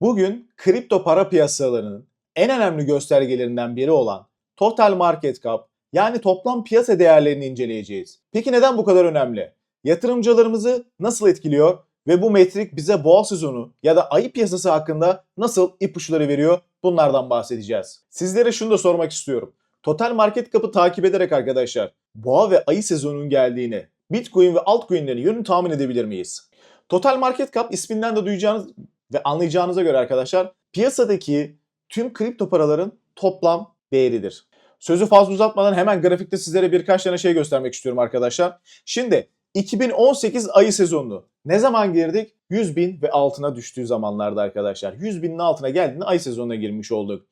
Bugün kripto para piyasalarının en önemli göstergelerinden biri olan total market cap yani toplam piyasa değerlerini inceleyeceğiz. Peki neden bu kadar önemli? Yatırımcılarımızı nasıl etkiliyor ve bu metrik bize boğa sezonu ya da ayı piyasası hakkında nasıl ipuçları veriyor? Bunlardan bahsedeceğiz. Sizlere şunu da sormak istiyorum. Total market cap'ı takip ederek arkadaşlar boğa ve ayı sezonunun geldiğini, Bitcoin ve altcoin'lerin yönünü tahmin edebilir miyiz? Total market cap isminden de duyacağınız ve anlayacağınıza göre arkadaşlar piyasadaki tüm kripto paraların toplam değeridir. Sözü fazla uzatmadan hemen grafikte sizlere birkaç tane şey göstermek istiyorum arkadaşlar. Şimdi 2018 ayı sezonunu ne zaman girdik? 100 bin ve altına düştüğü zamanlarda arkadaşlar. 100 binin altına geldiğinde ay sezonuna girmiş olduk.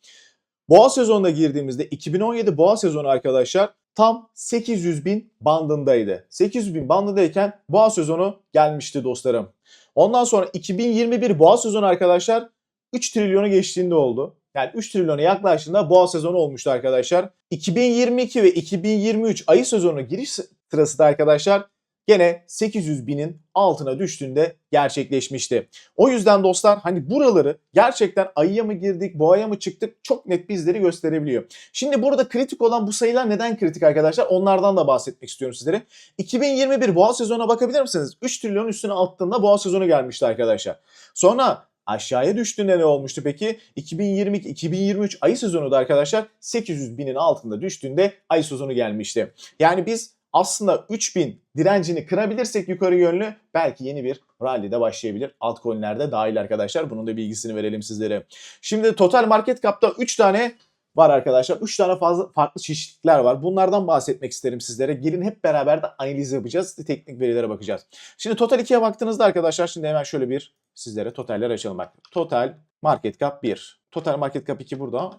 Boğa sezonuna girdiğimizde 2017 boğa sezonu arkadaşlar tam 800 bin bandındaydı. 800 bin bandındayken boğa sezonu gelmişti dostlarım. Ondan sonra 2021 boğa sezonu arkadaşlar 3 trilyonu geçtiğinde oldu. Yani 3 trilyona yaklaştığında boğa sezonu olmuştu arkadaşlar. 2022 ve 2023 ayı sezonu giriş sırası da arkadaşlar gene 800 binin altına düştüğünde gerçekleşmişti. O yüzden dostlar hani buraları gerçekten ayıya mı girdik, boğaya mı çıktık çok net bizleri gösterebiliyor. Şimdi burada kritik olan bu sayılar neden kritik arkadaşlar? Onlardan da bahsetmek istiyorum sizlere. 2021 boğa sezonuna bakabilir misiniz? 3 trilyon üstüne altında boğa sezonu gelmişti arkadaşlar. Sonra aşağıya düştüğünde ne olmuştu peki? 2022-2023 ayı sezonu da arkadaşlar 800 binin altında düştüğünde ayı sezonu gelmişti. Yani biz aslında 3000 direncini kırabilirsek yukarı yönlü belki yeni bir rally'de başlayabilir. Altcoin'lerde dahil arkadaşlar. Bunun da bilgisini verelim sizlere. Şimdi total market cap'ta 3 tane var arkadaşlar. 3 tane fazla farklı çeşitlikler var. Bunlardan bahsetmek isterim sizlere. Gelin hep beraber de analiz yapacağız. Teknik verilere bakacağız. Şimdi Total 2'ye baktığınızda arkadaşlar şimdi hemen şöyle bir sizlere totaller açalım bak. Total market cap 1. Total market cap 2 burada.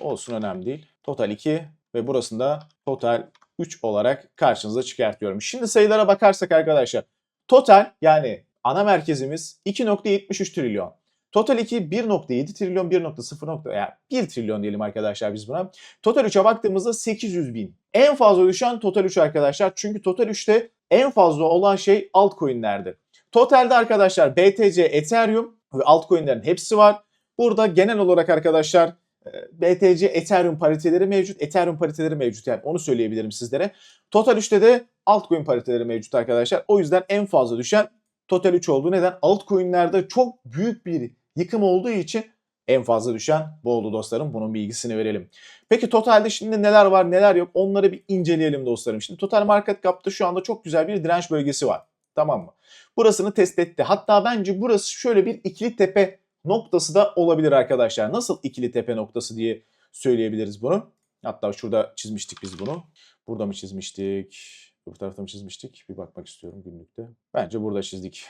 Olsun önemli değil. Total 2 ve burasında total 3 olarak karşınıza çıkartıyorum. Şimdi sayılara bakarsak arkadaşlar. Total yani ana merkezimiz 2.73 trilyon. Total 2 1.7 trilyon 1.0. yani 1 trilyon diyelim arkadaşlar biz buna. Total 3'e baktığımızda 800 bin. En fazla düşen Total 3 arkadaşlar. Çünkü Total 3'te en fazla olan şey altcoin'lerdir. Totalde arkadaşlar BTC, Ethereum ve altcoin'lerin hepsi var. Burada genel olarak arkadaşlar BTC Ethereum pariteleri mevcut. Ethereum pariteleri mevcut yani onu söyleyebilirim sizlere. Total 3'te de altcoin pariteleri mevcut arkadaşlar. O yüzden en fazla düşen Total 3 oldu. Neden? Altcoin'lerde çok büyük bir yıkım olduğu için en fazla düşen bu oldu dostlarım. Bunun bilgisini verelim. Peki totalde şimdi neler var neler yok onları bir inceleyelim dostlarım. Şimdi total market cap'ta şu anda çok güzel bir direnç bölgesi var. Tamam mı? Burasını test etti. Hatta bence burası şöyle bir ikili tepe noktası da olabilir arkadaşlar. Nasıl ikili tepe noktası diye söyleyebiliriz bunu. Hatta şurada çizmiştik biz bunu. Burada mı çizmiştik? Bu tarafta mı çizmiştik? Bir bakmak istiyorum günlükte. Bence burada çizdik.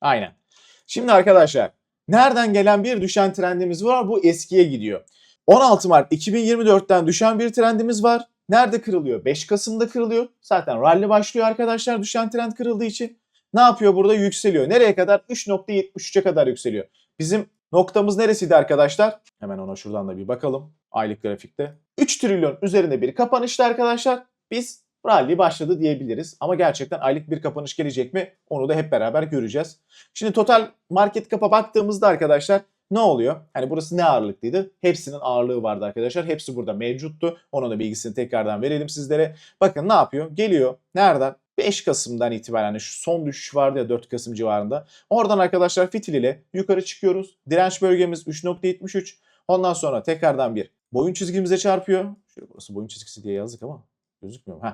Aynen. Şimdi arkadaşlar nereden gelen bir düşen trendimiz var? Bu eskiye gidiyor. 16 Mart 2024'ten düşen bir trendimiz var. Nerede kırılıyor? 5 Kasım'da kırılıyor. Zaten rally başlıyor arkadaşlar düşen trend kırıldığı için. Ne yapıyor burada? Yükseliyor. Nereye kadar? 3.73'e kadar yükseliyor. Bizim noktamız neresiydi arkadaşlar? Hemen ona şuradan da bir bakalım. Aylık grafikte. 3 trilyon üzerinde bir kapanıştı arkadaşlar. Biz rally başladı diyebiliriz. Ama gerçekten aylık bir kapanış gelecek mi? Onu da hep beraber göreceğiz. Şimdi total market cap'a baktığımızda arkadaşlar ne oluyor? Hani burası ne ağırlıklıydı? Hepsinin ağırlığı vardı arkadaşlar. Hepsi burada mevcuttu. Onun da bilgisini tekrardan verelim sizlere. Bakın ne yapıyor? Geliyor. Nereden? 5 Kasım'dan itibaren hani şu son düşüş vardı ya 4 Kasım civarında. Oradan arkadaşlar fitil ile yukarı çıkıyoruz. Direnç bölgemiz 3.73. Ondan sonra tekrardan bir boyun çizgimize çarpıyor. Şöyle burası boyun çizgisi diye yazdık ama gözükmüyor? Heh.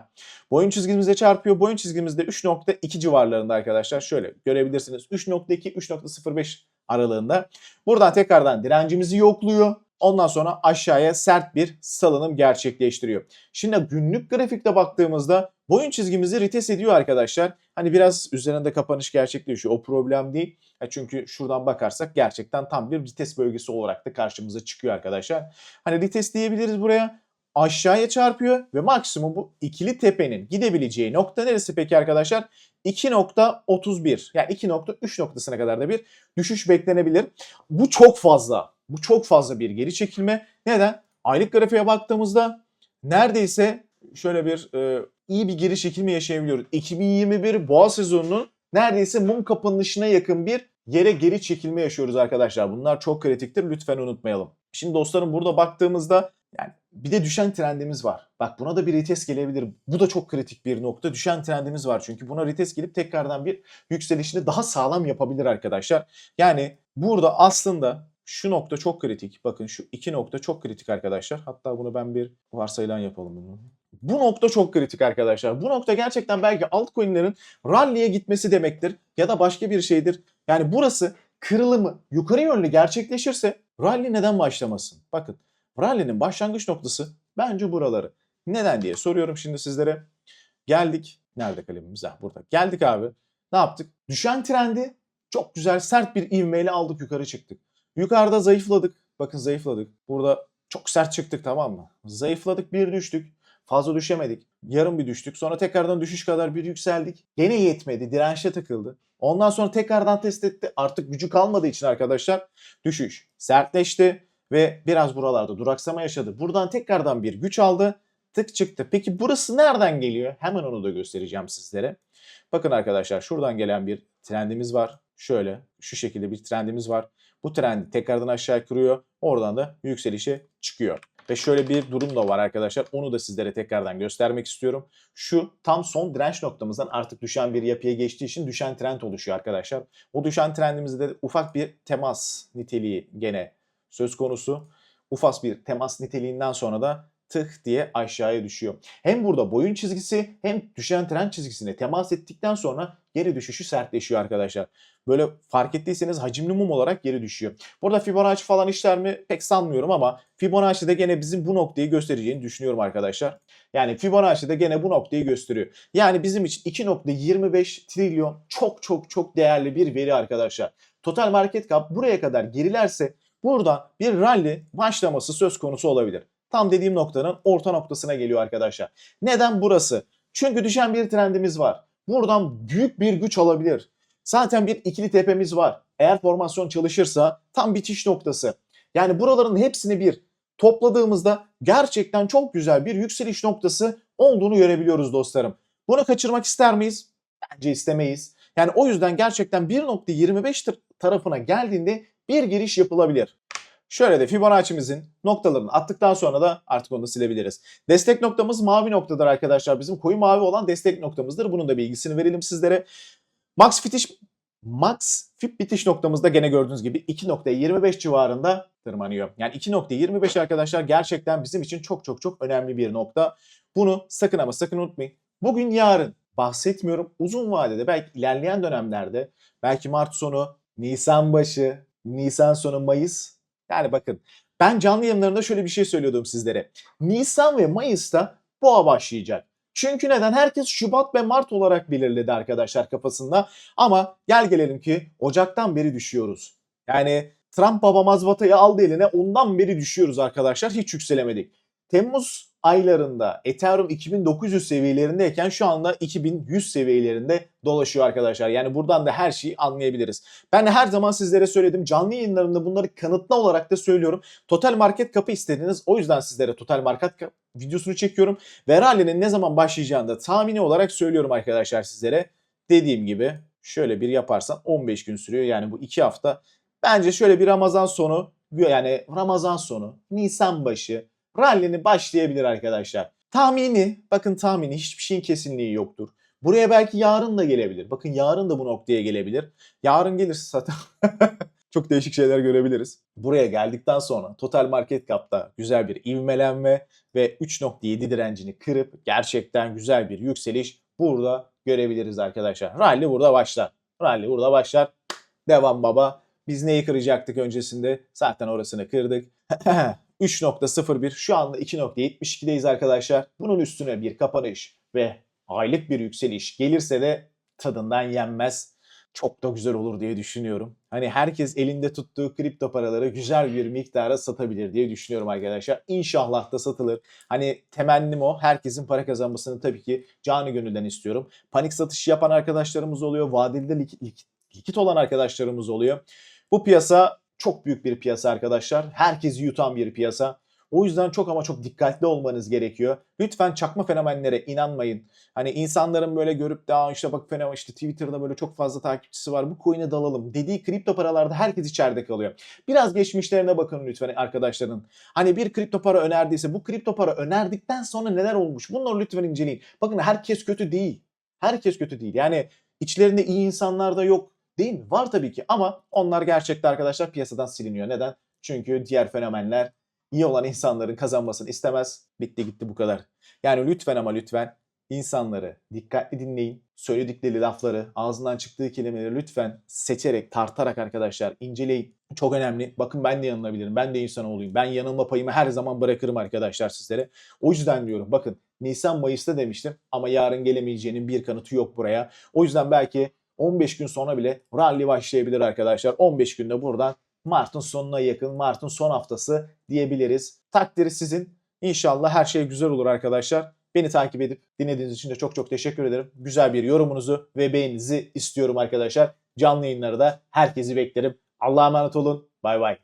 Boyun çizgimize çarpıyor. Boyun çizgimizde 3.2 civarlarında arkadaşlar. Şöyle görebilirsiniz. 3.2 3.05 aralığında. Buradan tekrardan direncimizi yokluyor. Ondan sonra aşağıya sert bir salınım gerçekleştiriyor. Şimdi günlük grafikte baktığımızda boyun çizgimizi rites ediyor arkadaşlar. Hani biraz üzerinde kapanış gerçekleşiyor. O problem değil. Çünkü şuradan bakarsak gerçekten tam bir rites bölgesi olarak da karşımıza çıkıyor arkadaşlar. Hani rites diyebiliriz buraya. Aşağıya çarpıyor ve maksimum bu ikili tepenin gidebileceği nokta neresi peki arkadaşlar? 2.31 yani 2.3 noktasına kadar da bir düşüş beklenebilir. Bu çok fazla. Bu çok fazla bir geri çekilme. Neden? Aylık grafiğe baktığımızda neredeyse şöyle bir e, iyi bir geri çekilme yaşayabiliyoruz. 2021 boğa sezonunun neredeyse mum kapanışına yakın bir yere geri çekilme yaşıyoruz arkadaşlar. Bunlar çok kritiktir. Lütfen unutmayalım. Şimdi dostlarım burada baktığımızda yani bir de düşen trendimiz var. Bak buna da bir retest gelebilir. Bu da çok kritik bir nokta. Düşen trendimiz var. Çünkü buna retest gelip tekrardan bir yükselişini daha sağlam yapabilir arkadaşlar. Yani burada aslında şu nokta çok kritik. Bakın şu iki nokta çok kritik arkadaşlar. Hatta bunu ben bir varsayılan yapalım bunu. Bu nokta çok kritik arkadaşlar. Bu nokta gerçekten belki altcoin'lerin rally'e gitmesi demektir ya da başka bir şeydir. Yani burası kırılımı yukarı yönlü gerçekleşirse rally neden başlamasın? Bakın rally'nin başlangıç noktası bence buraları. Neden diye soruyorum şimdi sizlere. Geldik. Nerede kalemimiz? Ha, burada. Geldik abi. Ne yaptık? Düşen trendi çok güzel sert bir ivmeyle aldık yukarı çıktık. Yukarıda zayıfladık. Bakın zayıfladık. Burada çok sert çıktık tamam mı? Zayıfladık bir düştük. Fazla düşemedik. Yarım bir düştük. Sonra tekrardan düşüş kadar bir yükseldik. Gene yetmedi. Dirençte takıldı. Ondan sonra tekrardan test etti. Artık gücü kalmadığı için arkadaşlar düşüş sertleşti ve biraz buralarda duraksama yaşadı. Buradan tekrardan bir güç aldı. Tık çıktı. Peki burası nereden geliyor? Hemen onu da göstereceğim sizlere. Bakın arkadaşlar şuradan gelen bir trendimiz var. Şöyle şu şekilde bir trendimiz var. Bu trendi tekrardan aşağı kırıyor. Oradan da yükselişe çıkıyor. Ve şöyle bir durum da var arkadaşlar. Onu da sizlere tekrardan göstermek istiyorum. Şu tam son direnç noktamızdan artık düşen bir yapıya geçtiği için düşen trend oluşuyor arkadaşlar. O düşen trendimizde de ufak bir temas niteliği gene söz konusu. Ufak bir temas niteliğinden sonra da tık diye aşağıya düşüyor. Hem burada boyun çizgisi hem düşen trend çizgisine temas ettikten sonra geri düşüşü sertleşiyor arkadaşlar. Böyle fark ettiyseniz hacimli mum olarak geri düşüyor. Burada Fibonacci falan işler mi pek sanmıyorum ama Fibonacci'de gene bizim bu noktayı göstereceğini düşünüyorum arkadaşlar. Yani Fibonacci'de gene bu noktayı gösteriyor. Yani bizim için 2.25 trilyon çok çok çok değerli bir veri arkadaşlar. Total market cap buraya kadar gerilerse burada bir rally başlaması söz konusu olabilir. Tam dediğim noktanın orta noktasına geliyor arkadaşlar. Neden burası? Çünkü düşen bir trendimiz var. Buradan büyük bir güç alabilir. Zaten bir ikili tepemiz var. Eğer formasyon çalışırsa tam bitiş noktası. Yani buraların hepsini bir topladığımızda gerçekten çok güzel bir yükseliş noktası olduğunu görebiliyoruz dostlarım. Bunu kaçırmak ister miyiz? Bence istemeyiz. Yani o yüzden gerçekten 1.25 tarafına geldiğinde bir giriş yapılabilir. Şöyle de Fibonacci'mizin noktalarını attıktan sonra da artık onu da silebiliriz. Destek noktamız mavi noktadır arkadaşlar. Bizim koyu mavi olan destek noktamızdır. Bunun da bilgisini verelim sizlere. Max bitiş Max fib bitiş noktamızda gene gördüğünüz gibi 2.25 civarında tırmanıyor. Yani 2.25 arkadaşlar gerçekten bizim için çok çok çok önemli bir nokta. Bunu sakın ama sakın unutmayın. Bugün yarın bahsetmiyorum. Uzun vadede belki ilerleyen dönemlerde belki Mart sonu, Nisan başı, Nisan sonu, Mayıs. Yani bakın ben canlı yayınlarında şöyle bir şey söylüyordum sizlere. Nisan ve Mayıs'ta boğa başlayacak. Çünkü neden? Herkes Şubat ve Mart olarak belirledi arkadaşlar kafasında. Ama gel gelelim ki Ocak'tan beri düşüyoruz. Yani Trump baba mazbatayı aldı eline ondan beri düşüyoruz arkadaşlar. Hiç yükselemedik. Temmuz aylarında Ethereum 2900 seviyelerindeyken şu anda 2100 seviyelerinde dolaşıyor arkadaşlar. Yani buradan da her şeyi anlayabiliriz. Ben her zaman sizlere söyledim. Canlı yayınlarımda bunları kanıtlı olarak da söylüyorum. Total market kapı istediniz. O yüzden sizlere total market kapı videosunu çekiyorum. Ve rally'nin ne zaman başlayacağını da tahmini olarak söylüyorum arkadaşlar sizlere. Dediğim gibi şöyle bir yaparsan 15 gün sürüyor. Yani bu 2 hafta. Bence şöyle bir Ramazan sonu yani Ramazan sonu, Nisan başı rally'ni başlayabilir arkadaşlar. Tahmini, bakın tahmini hiçbir şeyin kesinliği yoktur. Buraya belki yarın da gelebilir. Bakın yarın da bu noktaya gelebilir. Yarın gelirse zaten çok değişik şeyler görebiliriz. Buraya geldikten sonra total market cap'ta güzel bir ivmelenme ve 3.7 direncini kırıp gerçekten güzel bir yükseliş burada görebiliriz arkadaşlar. Rally burada başlar. Rally burada başlar. Devam baba. Biz neyi kıracaktık öncesinde? Zaten orasını kırdık. 3.01 şu anda 2.72'deyiz arkadaşlar. Bunun üstüne bir kapanış ve aylık bir yükseliş gelirse de tadından yenmez. Çok da güzel olur diye düşünüyorum. Hani herkes elinde tuttuğu kripto paraları güzel bir miktara satabilir diye düşünüyorum arkadaşlar. İnşallah da satılır. Hani temennim o. Herkesin para kazanmasını tabii ki canı gönülden istiyorum. Panik satış yapan arkadaşlarımız oluyor. Vadeli likit, likit olan arkadaşlarımız oluyor. Bu piyasa çok büyük bir piyasa arkadaşlar. Herkesi yutan bir piyasa. O yüzden çok ama çok dikkatli olmanız gerekiyor. Lütfen çakma fenomenlere inanmayın. Hani insanların böyle görüp de "Aa işte bak fenomen işte Twitter'da böyle çok fazla takipçisi var bu coin'e dalalım dediği kripto paralarda herkes içeride kalıyor. Biraz geçmişlerine bakın lütfen arkadaşların. Hani bir kripto para önerdiyse bu kripto para önerdikten sonra neler olmuş? Bunları lütfen inceleyin. Bakın herkes kötü değil. Herkes kötü değil. Yani içlerinde iyi insanlar da yok değil mi? Var tabii ki ama onlar gerçekte arkadaşlar piyasadan siliniyor. Neden? Çünkü diğer fenomenler iyi olan insanların kazanmasını istemez. Bitti gitti bu kadar. Yani lütfen ama lütfen insanları dikkatli dinleyin. Söyledikleri lafları, ağzından çıktığı kelimeleri lütfen seçerek, tartarak arkadaşlar inceleyin. Çok önemli. Bakın ben de yanılabilirim. Ben de insanoğluyum. Ben yanılma payımı her zaman bırakırım arkadaşlar sizlere. O yüzden diyorum bakın Nisan Mayıs'ta demiştim ama yarın gelemeyeceğinin bir kanıtı yok buraya. O yüzden belki 15 gün sonra bile rally başlayabilir arkadaşlar. 15 günde buradan Mart'ın sonuna yakın, Mart'ın son haftası diyebiliriz. Takdiri sizin. İnşallah her şey güzel olur arkadaşlar. Beni takip edip dinlediğiniz için de çok çok teşekkür ederim. Güzel bir yorumunuzu ve beğeninizi istiyorum arkadaşlar. Canlı yayınları da herkesi beklerim. Allah'a emanet olun. Bay bay.